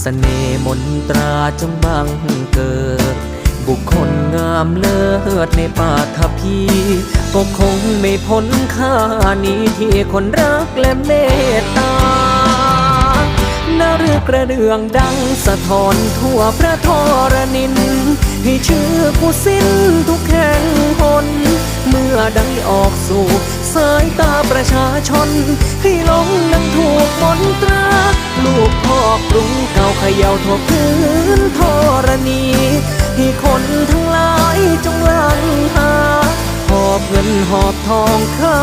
เสน่ห์มนตราจงบังเกิด บุคคลงามเลิศในปาทพีก็คงไม่พ้นค่านี้ที่คนรักและเมตตานารือกระเดืองดังสะท้อนทั่วพระทรนิน ให้ชื่อผู้สิ้นทุกแห่งหนเมื่อได้ออกสู่สายตาประชาชน ให้หลงนังถูกมนตรา ลูกพ่อกรุง เก่าเขย่าทั่วพื้นธรณีให้คนทั้งหลายจงลังหา หอบเงินหอบทองเข้า